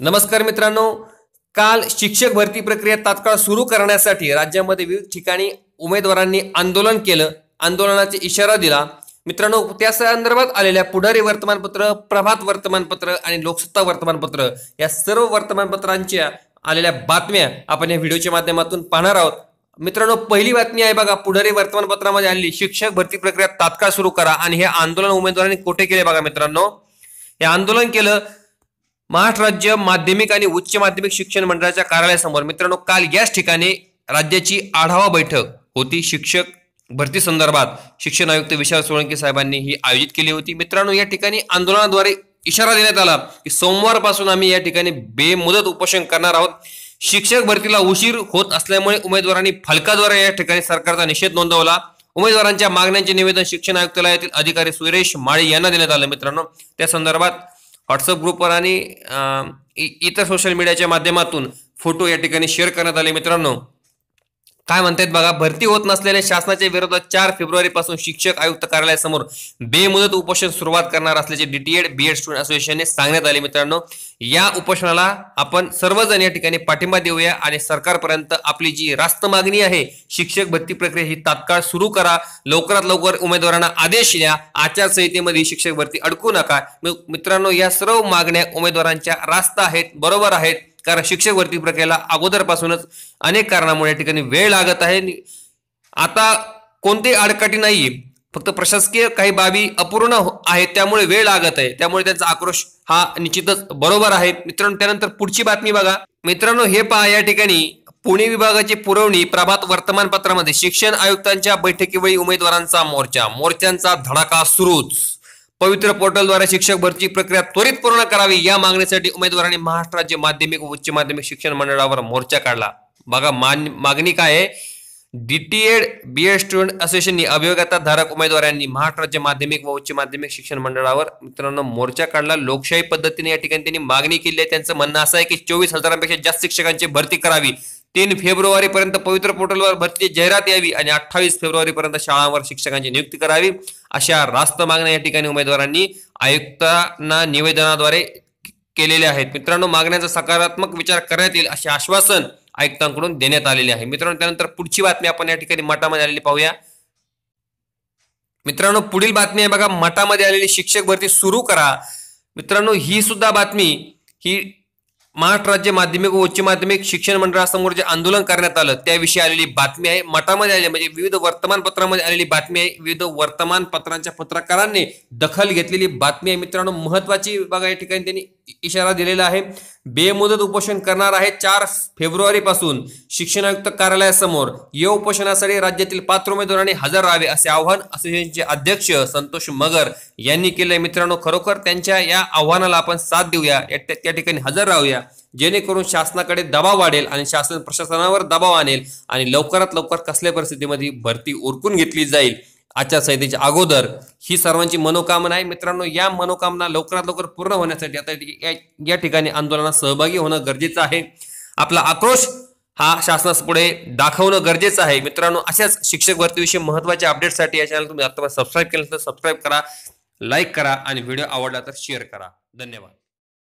नमस्कार मित्रांनो. काल शिक्षक भरती प्रक्रिया तात्काळ सुरू करण्यासाठी राज्यामध्ये विविध ठिकाणी उमेदवारांनी आंदोलन केलं. आंदोलनाचा इशारा दिला. मित्रांनो त्या संदर्भात आलेल्या पुढारी वर्तमानपत्र प्रभात वर्तमानपत्र आणि लोकसत्ता वर्तमानपत्र या सर्व वर्तमानपत्रांच्या आलेल्या बातम्या आपण या व्हिडिओच्या माध्यमातून पाहणार आहोत. मित्रांनो पहिली बातमी आहे बघा. पुढारी वर्तमानपत्रामध्ये आलेली शिक्षक भरती प्रक्रिया तात्काळ सुरू करा आणि हे आंदोलन उमेदवारांनी कुठे केले बघा मित्रांनो? हे आंदोलन केलं महाराष्ट्र राज्य माध्यमिक आणि उच्च माध्यमिक शिक्षण मंडळाच्या कार्यालयासमोर मित्रांनो काल याच ठिकाणी राज्याची आढावा बैठक होती. शिक्षक भरती संदर्भात शिक्षण आयुक्त विशाल सोळंकी साहेबांनी ही आयोजित केली होती. मित्रांनो या ठिकाणी आंदोलनाद्वारे इशारा देण्यात आला की सोमवारपासून आम्ही या ठिकाणी बेमुदत उपोषण करणार आहोत. शिक्षक भरतीला उशीर होत असल्यामुळे उमेदवारांनी फलकाद्वारे या ठिकाणी सरकारचा निषेध नोंदवला. उमेदवारांच्या मागण्यांचे निवेदन शिक्षण आयुक्तालयातील अधिकारी सुरेश माळी यांना देण्यात आलं मित्रांनो. त्या संदर्भात व्हॉट्सअप ग्रुपवर आणि इतर सोशल मीडियाच्या माध्यमातून फोटो या ठिकाणी शेअर करण्यात आले मित्रांनो. काय म्हणतात बघा भरती होत नसलेल्या शासनाच्या विरोधात चार फेब्रुवारी पासून शिक्षक आयुक्त कार्यालयासमोर बेमुदत उपोषण सुरुवात करणार असल्याचे डीटीएड बीएड स्टुडंट असोसिएशनने सांगण्यात आले मित्रांनो. या उपोषणाला आपण सर्वजण या ठिकाणी पाठिंबा देऊया आणि सरकारपर्यंत आपली जी रास्त मागणी आहे शिक्षक भरती प्रक्रिया ही तात्काळ सुरू करा. लवकरात लवकर उमेदवारांना आदेश द्या. आचारसंहितेमध्ये शिक्षक भरती अडकू नका. मित्रांनो या सर्व मागण्या उमेदवारांच्या रास्त आहेत बरोबर आहेत. कारण शिक्षक भरती प्रक्रियेला अगोदरपासूनच अनेक कारणामुळे या ठिकाणी वेळ लागत आहे. आता कोणते आडकाठी नाहीये. फक्त प्रशासकीय काही बाबी अपूर्ण हो- आहेत त्यामुळे वेळ लागत आहे. त्यामुळे त्यांचा आक्रोश हा निश्चितच बरोबर आहे. मित्रांनो त्यानंतर पुढची बातमी बघा. मित्रांनो हे पहा या ठिकाणी पुणे विभागाची पुरवणी प्रभात वर्तमानपत्रामध्ये शिक्षण आयुक्तांच्या बैठकीवेळी उमेदवारांचा मोर्चा. मोर्चांचा धडाका सुरूच. पवित्र पोर्टलद्वारे शिक्षक भरती प्रक्रिया त्वरित पूर्ण करावी या मागणीसाठी उमेदवारांनी महाराष्ट्र राज्य माध्यमिक व उच्च माध्यमिक शिक्षण मंडळावर मोर्चा काढला. बघा मान मागणी काय आहे? डीटीएड बीएड स्टुडंट असोसिएशननी अभियोगाता धारक उमेदवारांनी महाराष्ट्र राज्य माध्यमिक व उच्च माध्यमिक शिक्षण मंडळावर मित्रांनो मोर्चा काढला. लोकशाही पद्धतीने या ठिकाणी त्यांनी मागणी केली आहे. त्यांचं म्हणणं असं आहे की चोवीस हजारांपेक्षा जास्त शिक्षकांची भरती करावी. तीन फेब्रुवारी पर्यंत पवित्र पोर्टलवर भरतीची जाहिरात यावी आणि अठ्ठावीस फेब्रुवारी पर्यंत शाळांवर शिक्षकांची नियुक्ती करावी अशा रास्त मागण्या या ठिकाणी उमेदवारांनी आयुक्तांना निवेदनाद्वारे केलेल्या आहेत. मित्रांनो मागण्यांचा सकारात्मक विचार करण्यात येईल असे आश्वासन आयुक्तांकडून देण्यात आलेले आहे. मित्रांनो त्यानंतर पुढची बातमी आपण या ठिकाणी मठामध्ये आलेली पाहूया. मित्रांनो पुढील बातमी आहे बघा मठामध्ये आलेली शिक्षक भरती सुरू करा. मित्रांनो ही सुद्धा बातमी ही महाराष्ट्र राज्य माध्यमिक व उच्च माध्यमिक शिक्षण मंडळासमोर जे आंदोलन करण्यात आलं त्याविषयी आलेली बातमी आहे. मठामध्ये आली म्हणजे विविध वर्तमानपत्रामध्ये आलेली बातमी आहे. विविध वर्तमानपत्रांच्या पत्रकारांनी दखल घेतलेली बातमी आहे. मित्रांनो महत्वाची बघा या ठिकाणी त्यांनी इशारा दिलेला आहे. बेमुदत उपोषण करणार आहे चार फेब्रुवारीपासून शिक्षण आयुक्त कार्यालयासमोर. या उपोषणासाठी राज्यातील पात्र उमेदवारांनी हजर राहावे असे आव्हान असोसिएशनचे अध्यक्ष संतोष मगर यांनी केले मित्रांनो खरोखर त्यांच्या या आव्हानाला आपण साथ देऊया. या- त्या त्या ठिकाणी हजर राहूया. जेणेकरून शासनाकडे दबाव वाढेल आणि शासन प्रशासनावर दबाव आणेल आणि लवकरात लवकर कसल्या परिस्थितीमध्ये भरती उरकून घेतली जाईल. आचारसंहितेच्या अगोदर ही सर्वांची मनोकामना आहे. मित्रांनो या मनोकामना लवकरात लवकर पूर्ण होण्यासाठी आता या- या ठिकाणी आंदोलनात सहभागी होणं गरजेचं आहे. आपला आक्रोश हा शासनापुढे दाखवणं गरजेचं आहे. मित्रांनो अशाच शिक्षक भरतीविषयी महत्त्वाच्या अपडेटसाठी या चॅनल तुम्ही आता सबस्क्राईब केलं तर सबस्क्राईब करा लाईक करा आणि व्हिडिओ आवडला तर शेअर करा. धन्यवाद.